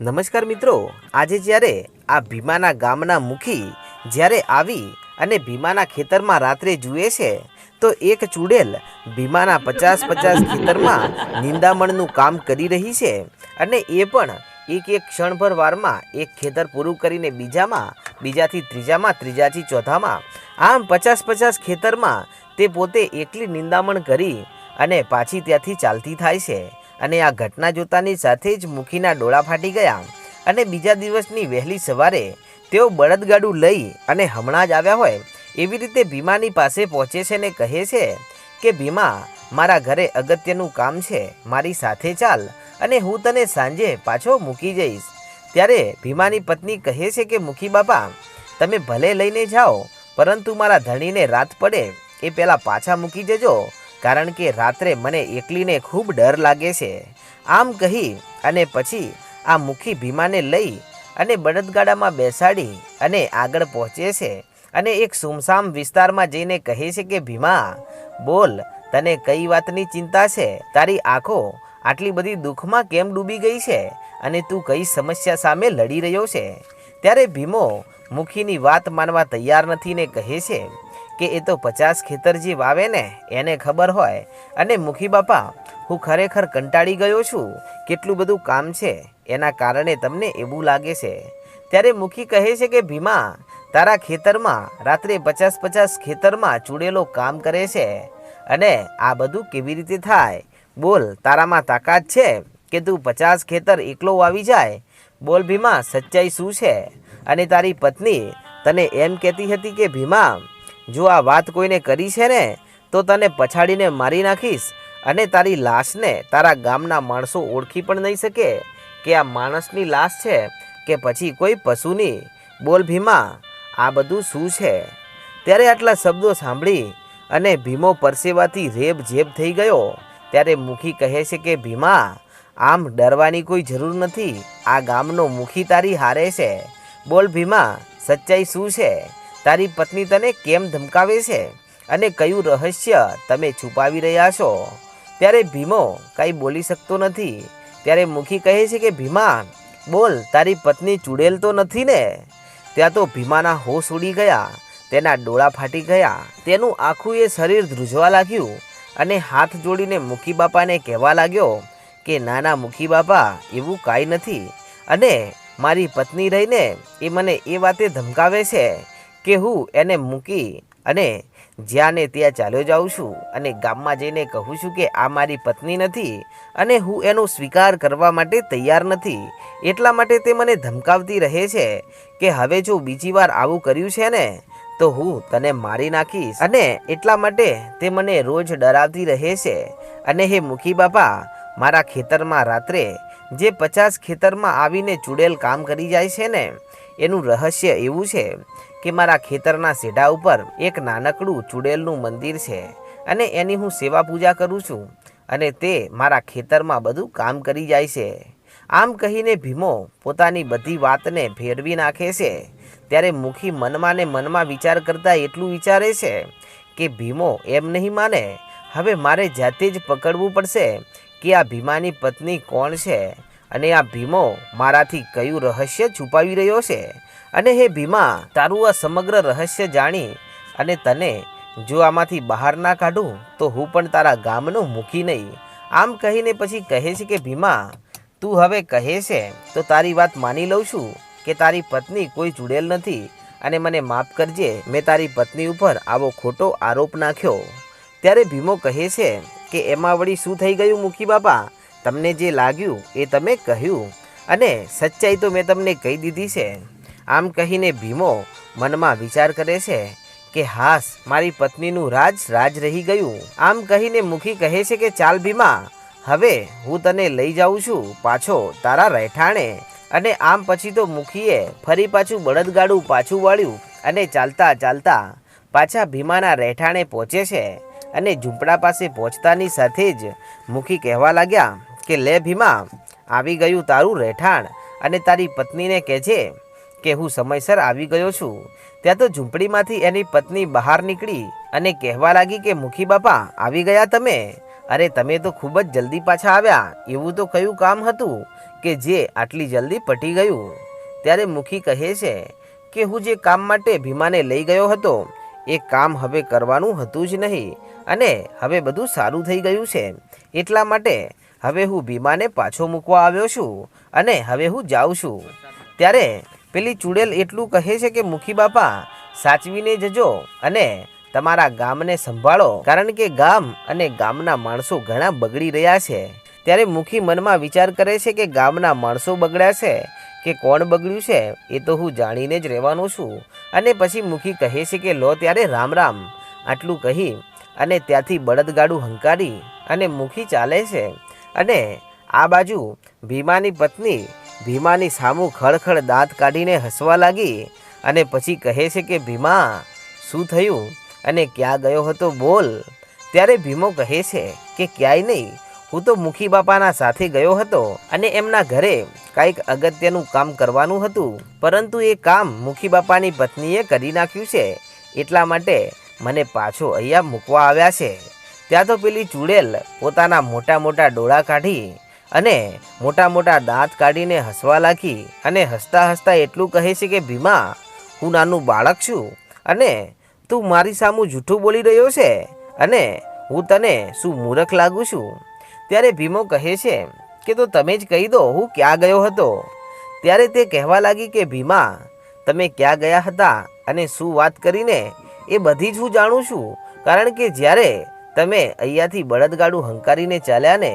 નમસ્કાર મિત્રો, આજે જ્યારે આ ભીમાના ગામના મુખી જ્યારે આવી અને ભીમાના ખેતરમાં રાત્રે જુએ છે, તો એક ચૂડેલ ભીમાના પચાસ પચાસ ખેતરમાં નિંદામણનું કામ કરી રહી છે અને એ પણ એક એક ક્ષણભર વારમાં એક ખેતર પૂરું કરીને બીજામાં, બીજાથી ત્રીજામાં, ત્રીજાથી ચોથામાં. આમ પચાસ પચાસ ખેતરમાં તે પોતે એકલી નિંદામણ કરી અને પાછી ત્યાંથી ચાલતી થાય છે. અને આ ઘટના જોતાની સાથે જ મુખીના ડોળા ફાટી ગયા અને બીજા દિવસની વહેલી સવારે તેઓ બળદગાડું લઈ અને હમણાં જ આવ્યા હોય એવી રીતે ભીમાની પાસે પહોંચે છે ને કહે છે કે, ભીમા, મારા ઘરે અગત્યનું કામ છે, મારી સાથે ચાલ અને હું તને સાંજે પાછો મૂકી જઈશ. ત્યારે ભીમાની પત્ની કહે છે કે, મુખી બાપા, તમે ભલે લઈને જાઓ, પરંતુ મારા ધણીને રાત પડે, એ પહેલાં પાછા મૂકી જજો કારણ કે રાત્રે મને એકલીને ખૂબ ડર લાગે છે. આમ કહી અને પછી આ મુખી ભીમાને લઈ અને બળદગાડામાં બેસાડી અને આગળ પહોંચે છે અને એક સુમસામ વિસ્તારમાં જઈને કહે છે કે, ભીમા, બોલ, તને કઈ વાતની ચિંતા છે? તારી આંખો આટલી બધી દુઃખમાં કેમ ડૂબી ગઈ છે અને તું કઈ સમસ્યા સામે લડી રહ્યો છે? ત્યારે ભીમો મુખીની વાત માનવા તૈયાર નથી ને કહે છે કે એ તો પચાસ ખેતર જે વાવે ને, એને ખબર હોય. અને મુખી બાપા, હું ખરેખર કંટાળી ગયો છું. કેટલું બધું કામ છે, એના કારણે તમને એવું લાગે છે. ત્યારે મુખી કહે છે કે, ભીમા, તારા ખેતરમાં રાત્રે પચાસ પચાસ ખેતરમાં ચૂડેલો કામ કરે છે. અને આ બધું કેવી રીતે થાય? બોલ, તારામાં તાકાત છે કે તું પચાસ ખેતર એકલો વાવી જાય? બોલ, ભીમા, સચ્ચાઈ શું છે? અને તારી પત્ની તને એમ કહેતી હતી કે, ભીમા જો આ વાત કોઈને કરી છે ને, તો તને પછાડીને મારી નાખીશ અને તારી લાશને તારા ગામના માણસો ઓળખી પણ નહીં શકે કે આ માણસની લાશ છે કે પછી કોઈ પશુની. બોલ ભીમા, આ બધું શું છે? ત્યારે આટલા શબ્દો સાંભળી અને ભીમો પરસેવાથી રેબ જેબ થઈ ગયો. ત્યારે મુખી કહે છે કે, ભીમા, આમ ડરવાની કોઈ જરૂર નથી. આ ગામનો મુખી તારી હારે છે. બોલ ભીમા, સચ્ચાઈ શું છે? તારી પત્ની તને કેમ ધમકાવે છે? અને કયું રહસ્ય તમે છુપાવી રહ્યા છો? ત્યારે ભીમો કાંઈ બોલી શકતો નથી. ત્યારે મુખી કહે છે કે ભીમા બોલ, તારી પત્ની ચૂડેલ તો નથી ને? ત્યાં તો ભીમાના હોશ ઉડી ગયા, તેના ડોળા ફાટી ગયા, તેનું આખું એ શરીર ધ્રુજવા લાગ્યું અને હાથ જોડીને મુખી બાપાને કહેવા લાગ્યો કે, નાના મુખી બાપા, એવું કાંઈ નથી. અને મારી પત્ની રહીને એ મને એ વાતે ધમકાવે છે. કે હું એને મૂકી અને જ્યાં ને ત્યાં ચાલ્યો જાઉં છું અને ગામમાં જઈને કહું છું કે આ મારી પત્ની નથી અને હું એનો સ્વીકાર કરવા માટે તૈયાર નથી, એટલા માટે તે મને ધમકાવતી રહે છે કે હવે જો બીજી વાર આવું કર્યું છે ને, તો હું તને મારી નાખીશ. અને એટલા માટે તે મને રોજ ડરાવતી રહે છે. અને હે મુખી બાપા, મારા ખેતરમાં રાત્રે જે પચાસ ખેતરમાં આવીને ચૂડેલ કામ કરી જાય છે ને, એનું રહસ્ય એવું છે કે મારા ખેતરના સેઢા ઉપર એક નાનકડું ચૂડેલનું મંદિર છે અને એની હું સેવા પૂજા કરું છું અને તે મારા ખેતરમાં બધું કામ કરી જાય છે. આમ કહીને ભીમો પોતાની બધી વાતને ફેરવી નાખે છે. ત્યારે મુખી મનમાં ને મનમાં વિચાર કરતાં એટલું વિચારે છે કે ભીમો એમ નહીં માને, હવે મારે જાતે જ પકડવું પડશે કે આ ભીમાની પત્ની કોણ છે? અને આ ભીમો મારાથી કયું રહસ્ય છુપાવી રહ્યો છે? અને હે ભીમા, તારું આ સમગ્ર રહસ્ય જાણી અને તને જો આમાંથી બહાર ના કાઢું, તો હું પણ તારા ગામનો મૂકી નહીં. આમ કહીને પછી કહે છે કે, ભીમા, તું હવે કહે છે, તો તારી વાત માની લઉં છું કે તારી પત્ની કોઈ ચૂડેલ નથી અને મને માફ કરજે, મેં તારી પત્ની ઉપર આવો ખોટો આરોપ નાખ્યો. ત્યારે ભીમો કહે છે કે એમાં વળી શું થઈ ગયું મુખી બાપા? તમને જે લાગ્યું એ તમે કહ્યું. અને સચ્ચાઈ તો મેં તમને કહી દીધી છે. આમ કહીને ભીમો મનમાં વિચાર કરે છે કે હાસ, મારી પત્નીનું રાજ રાજ રહી ગયું. આમ કહીને મુખી કહે છે કે ચાલ ભીમા, હવે હું તને લઈ જાઉં છું પાછો તારા રહેઠાણે. અને આમ પછી તો મુખીએ ફરી પાછું બળદગાડું પાછું વાળ્યું અને ચાલતા ચાલતા પાછા ભીમાના રહેઠાણે પહોંચે છે. અને ઝૂંપડા પાસે પહોંચતાની સાથે જ મુખી કહેવા લાગ્યા કે, લે ભીમા, આવી ગયું તારું રહેઠાણ. અને તારી પત્નીને કહેજે કે, હું સમયસર આવી ગયો છું. ત્યાં તો ઝૂંપડીમાંથી એની પત્ની બહાર નીકળી અને કહેવા લાગી કે, મુખી બાપા, આવી ગયા તમે? અરે, તમે તો ખૂબ જ જલ્દી પાછા આવ્યા. એવું તો કયું કામ હતું કે જે આટલી જલ્દી પટી ગયું? ત્યારે મુખી કહે છે કે, હું જે કામ માટે ભીમાને લઈ ગયો હતો, એ કામ હવે કરવાનું હતું જ નહીં. અને હવે બધું સારું થઈ ગયું છે. એટલા માટે હવે હું ભીમાને પાછો મૂકવા આવ્યો છું અને હવે હું જાઉં છું. ત્યારે પેલી ચૂડેલ એટલું કહે છે કે, મુખી બાપા, સાચવીને જજો અને તમારા ગામને સંભાળો. કારણ કે ગામ અને ગામના માણસો ઘણા બગડી રહ્યા છે. ત્યારે મુખી મનમાં વિચાર કરે છે કે, ગામના માણસો બગડ્યા છે કે કોણ બગડ્યું છે, એ તો હું જાણીને જ રહેવાનો છું. અને પછી મુખી કહે છે કે, લો ત્યારે રામ રામ. આટલું કહી અને ત્યાંથી બળદગાડું હંકારી અને મુખી ચાલે છે. અને આ બાજુ ભીમાની પત્ની ભીમાની સામું ખળખળ દાંત કાઢીને હસવા લાગી અને પછી કહે છે કે, ભીમા, શું થયું? અને ક્યાં ગયો હતો બોલ. ત્યારે ભીમો કહે છે કે, ક્યાંય નહીં. હું તો મુખી બાપાના સાથે ગયો હતો અને એમના ઘરે કાંઈક અગત્યનું કામ કરવાનું હતું. પરંતુ એ કામ મુખી બાપાની પત્નીએ કરી નાખ્યું છે. એટલા માટે મને પાછો અહીંયા મૂકવા આવ્યા છે. ત્યાં તો પેલી ચૂડેલ પોતાના મોટા મોટા ડોળા કાઢી અને મોટા મોટા દાંત કાઢીને હસવા લાગી અને હસતા હસતા એટલું કહે છે કે, ભીમા, હું નાનું બાળક છું અને તું મારી સામું જૂઠું બોલી રહ્યો છે અને હું તને શું મૂર્ખ લાગુ છું? ત્યારે ભીમો કહે છે કે, તો તમે જ કહી દો, હું ક્યાં ગયો હતો? ત્યારે તે કહેવા લાગી કે, ભીમા, તમે ક્યાં ગયા હતા અને શું વાત કરીને એ બધી જ હું જાણું છું. કારણ કે જ્યારે તમે અહીંયાથી બળદગાડું હંકારીને ચાલ્યા ને,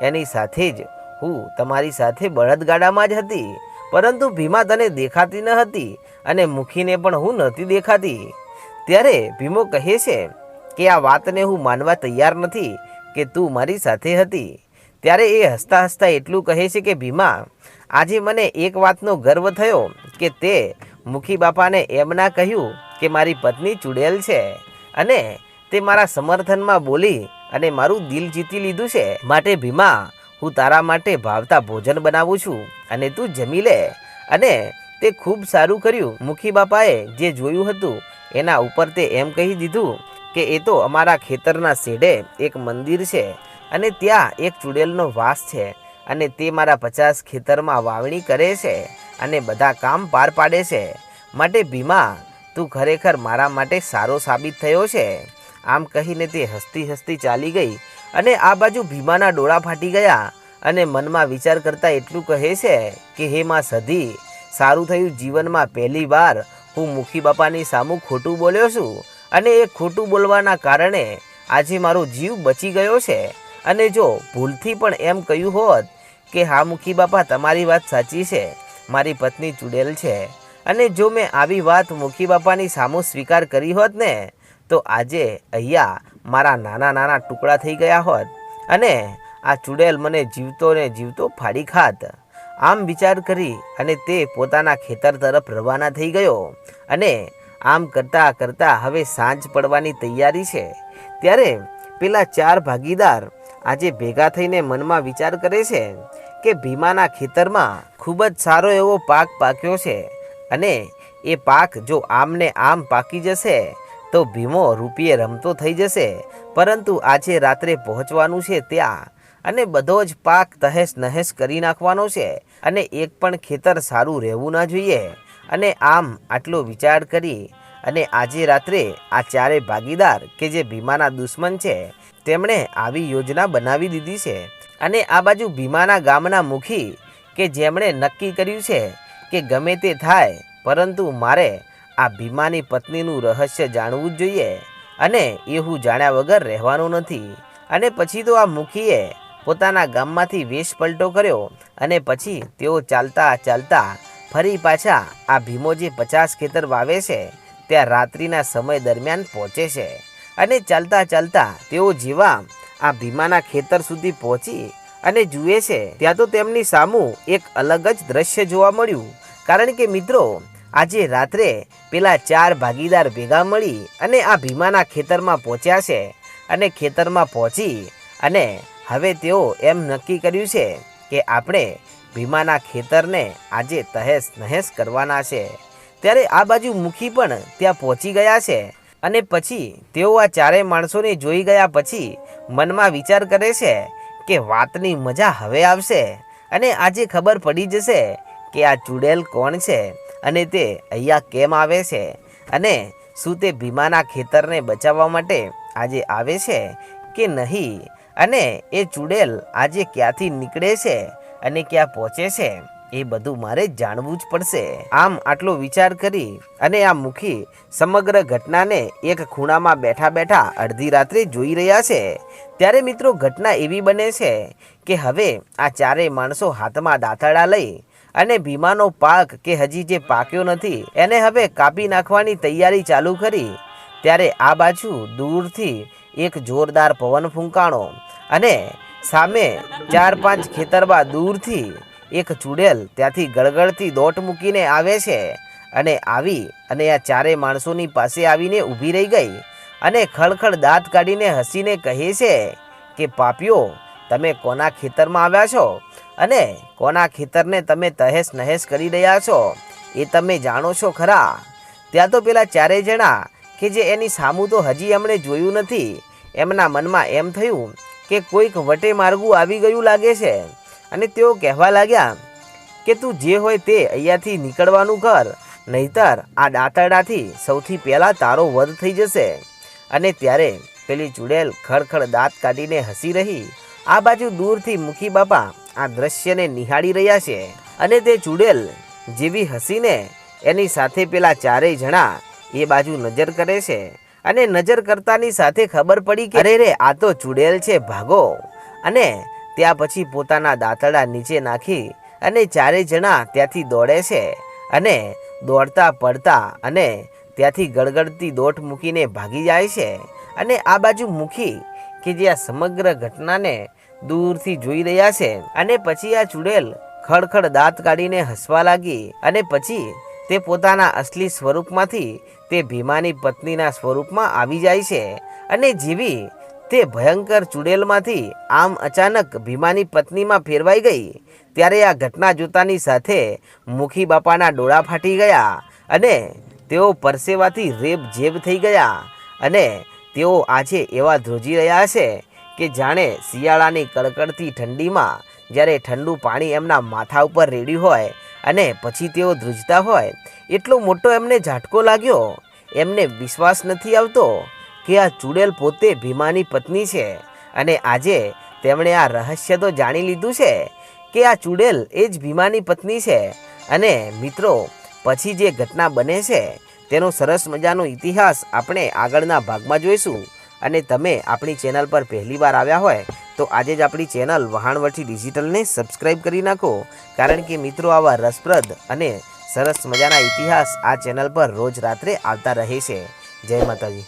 એની સાથે જ હું તમારી સાથે બળદગાડામાં જ હતી. પરંતુ ભીમા તને દેખાતી ન હતી અને મુખીને પણ હું નહોતી દેખાતી. ત્યારે ભીમો કહે છે કે આ વાતને હું માનવા તૈયાર નથી કે તું મારી સાથે હતી. ત્યારે એ હસતા હસતા એટલું કહે છે કે ભીમા, આજે મને એક વાતનો ગર્વ થયો કે તે મુખી બાપાને એમ ના કહ્યું કે મારી પત્ની ચૂડેલ છે. અને તે મારા સમર્થનમાં બોલી અને મારું દિલ જીતી લીધું છે. માટે ભીમા, હું તારા માટે ભાવતા ભોજન બનાવું છું અને તું જમી લે. અને તે ખૂબ સારું કર્યું. મુખી બાપાએ જે જોયું હતું, એના ઉપર તે એમ કહી દીધું કે એ તો અમારા ખેતરના શેઢે એક મંદિર છે અને ત્યાં એક ચૂડેલનો વાસ છે અને તે મારા પચાસ ખેતરમાં વાવણી કરે છે અને બધા કામ પાર પાડે છે. માટે ભીમા તું ખરેખર મારા માટે સારો સાબિત થયો છે. આમ કહીને તે હસતી હસતી ચાલી ગઈ અને આ બાજુ ભીમાના ડોળા ફાટી ગયા અને મનમાં વિચાર કરતા એટલું કહે છે કે, હે માં સધી, સારું થયું જીવનમાં પહેલી વાર હું મુખી બાપાની સામું ખોટું બોલ્યો છું અને એ ખોટું બોલવાના કારણે આજે મારો જીવ બચી ગયો છે. અને જો ભૂલથી પણ એમ કહ્યું હોત કે, હા મુખી બાપા, તમારી વાત સાચી છે. મારી પત્ની ચૂડેલ છે. અને જો મેં આવી વાત મુખી બાપાની સામું સ્વીકાર કરી હોત ને, તો આજે અહીંયા મારા નાના નાના ટુકડા થઈ ગયા હોત અને આ ચૂડેલ મને જીવતો ને જીવતો ફાડી ખાત. આમ વિચાર કરી અને તે પોતાના ખેતર તરફ રવાના થઈ ગયો અને આમ કરતાં કરતાં હવે સાંજ પડવાની તૈયારી છે. ત્યારે પેલા ચાર ભાગીદાર આજે ભેગા થઈને મનમાં વિચાર કરે છે કે ભીમાના ખેતરમાં ખૂબ જ સારો એવો પાક પાક્યો છે. અને એ પાક જો આમને આમ પાકી જશે, તો ભીમો રૂપિયે રમતો થઈ જશે. પરંતુ આજે રાત્રે પહોંચવાનું છે ત્યાં અને બધો જ પાક તહેશ નહેશ કરી નાખવાનો છે અને એક પણ ખેતર સારું રહેવું ના જોઈએ. અને આમ આટલો વિચાર કરી અને આજે રાત્રે આ ચારે ભાગીદાર કે જે ભીમાના દુશ્મન છે, તેમણે આવી યોજના બનાવી દીધી છે. અને આ બાજુ ભીમાના ગામના મુખી કે જેમણે નક્કી કર્યું છે કે ગમે તે થાય, પરંતુ મારે આ ભીમાની પત્નીનું રહસ્ય જાણવું જ જોઈએ અને એ હું જાણ્યા વગર રહેવાનું નથી. અને પછી તો આ મુખીએ પોતાના ગામમાંથી વેશ પલટો કર્યો અને પછી તેઓ ચાલતા ચાલતા ફરી પાછા આ ભીમો જે પચાસ ખેતર વાવે છે, ત્યાં રાત્રિના સમય દરમિયાન પહોંચે છે. અને ચાલતા ચાલતા તેઓ જેવા આ ભીમાના ખેતર સુધી પહોંચી અને જુએ છે, ત્યાં તો તેમની સામું એક અલગ જ દ્રશ્ય જોવા મળ્યું. કારણ કે મિત્રો, આજે રાત્રે પેલા ચાર ભાગીદાર ભેગા મળી અને આ ભીમાના ખેતરમાં પહોંચ્યા છે અને ખેતરમાં પહોંચી અને હવે તેઓ એમ નક્કી કર્યું છે કે આપણે ભીમાના ખેતરને આજે તહેસ નહેસ કરવાના છે. ત્યારે આ બાજુ મુખી પણ ત્યાં પહોંચી ગયા છે અને પછી તેઓ આ ચારેય માણસોને જોઈ ગયા પછી મનમાં વિચાર કરે છે કે વાતની મજા હવે આવશે અને આજે ખબર પડી જશે કે આ ચુડેલ કોણ છે અને તે અહીંયા કેમ આવે છે? અને શું તે ભીમાના ખેતરને બચાવવા માટે આજે આવે છે કે નહીં? અને એ ચુડેલ આજે ક્યાંથી નીકળે છે અને ક્યાં પહોંચે છે? એ બધું મારે જાણવું જ પડશે. આમ આટલો વિચાર કરી અને આ મુખી સમગ્ર ઘટનાને એક ખૂણામાં બેઠા બેઠા અડધી રાત્રે જોઈ રહ્યા છે. ત્યારે મિત્રો ઘટના એવી બને છે કે હવે આ ચારેય માણસો હાથમાં દાંતડા લઈ અને ભીમાનો પાક કે હજી જે પાક્યો નથી, એને હવે કાપી નાખવાની તૈયારી ચાલુ કરી. ત્યારે આ બાજુ દૂરથી એક જોરદાર પવન ફૂંકાણો અને સામે ચાર પાંચ ખેતરમાં દૂરથી એક ચૂડેલ ત્યાંથી ગળગળતી દોટ મૂકીને આવે છે અને આવી અને આ ચારેય માણસોની પાસે આવીને ઊભી રહી ગઈ અને ખળખળ દાંત કાઢીને હસીને કહે છે કે પાપીઓ તમે કોના ખેતરમાં આવ્યા છો? અને કોના ખેતરને તમે તહેસ નહેસ કરી રહ્યા છો? એ તમે જાણો છો ખરા? ત્યાં તો પેલા ચારેય જણા કે જે એની સામું તો હજી એમણે જોયું નથી. એમના મનમાં એમ થયું કે કોઈક વટે માર્ગું આવી ગયું લાગે છે. અને તેઓ કહેવા લાગ્યા કે તું જે હોય તે અહીંયાથી નીકળવાનું કર, નહીતર આ દાંતરડાથી સૌથી પહેલાં તારો વધ થઈ જશે. અને ત્યારે પેલી ચુડેલ ખડખડ દાંત કાઢીને હસી રહી. આ બાજુ દૂરથી મુખી બાપા આ દ્રશ્યને નિહાળી રહ્યા છે અને તે ચુડેલ જેવી હસીને એની સાથે પેલા ચારેય જણા એ બાજુ નજર કરે છે અને નજર કરતાની સાથે ખબર પડી કે અરે રે, આ તો ચુડેલ છે, ભાગો. અને ત્યાં પછી પોતાના દાંતડા નીચે નાખી અને ચારેય જણા ત્યાંથી દોડે છે અને દોડતા પડતા અને ત્યાંથી ગળગળતી દોટ મૂકીને ભાગી જાય છે. અને આ બાજુ મૂકી કે જે આ સમગ્ર ઘટનાને દૂરથી જોઈ રહ્યા છે. અને પછી આ ચુડેલ ખડખડ દાંત કાઢીને હસવા લાગી અને પછી તે પોતાના અસલી સ્વરૂપમાંથી તે ભીમાની પત્નીના સ્વરૂપમાં આવી જાય છે અને જેવી તે ભયંકર ચુડેલમાંથી આમ અચાનક ભીમાની પત્નીમાં ફેરવાઈ ગઈ, ત્યારે આ ઘટના જોતાની સાથે મુખી બાપાના ડોળા ફાટી ગયા અને તેઓ પરસેવાથી રેબ જેબ થઈ ગયા અને તેઓ આજે એવા ધ્રુજી રહ્યા છે કે જાણે શિયાળાની કડકડતી ઠંડીમાં જ્યારે ઠંડુ પાણી એમના માથા ઉપર રેડ્યું હોય અને પછી તેઓ ધ્રુજતા હોય, એટલો મોટો એમને ઝાટકો લાગ્યો. એમને વિશ્વાસ નથી આવતો કે આ ચુડેલ પોતે ભીમાની પત્ની છે અને આજે તેમણે આ રહસ્ય તો જાણી લીધું છે કે આ ચુડેલ એ જ ભીમાની પત્ની છે અને મિત્રો, પછી જે ઘટના બને છે તેનો સરસ મજાનો ઇતિહાસ આપણે આગળના ભાગમાં જોઈશું. અને તમે આપણી ચેનલ પર પહેલીવાર આવ્યા હોય, તો આજે જ આપણી ચેનલ વહાણવટી ડિજિટલને સબસ્ક્રાઈબ કરી નાખો. કારણ કે મિત્રો, આવા રસપ્રદ અને સરસ મજાના ઇતિહાસ આ ચેનલ પર રોજ રાત્રે આવતા રહે છે. જય માતાજી.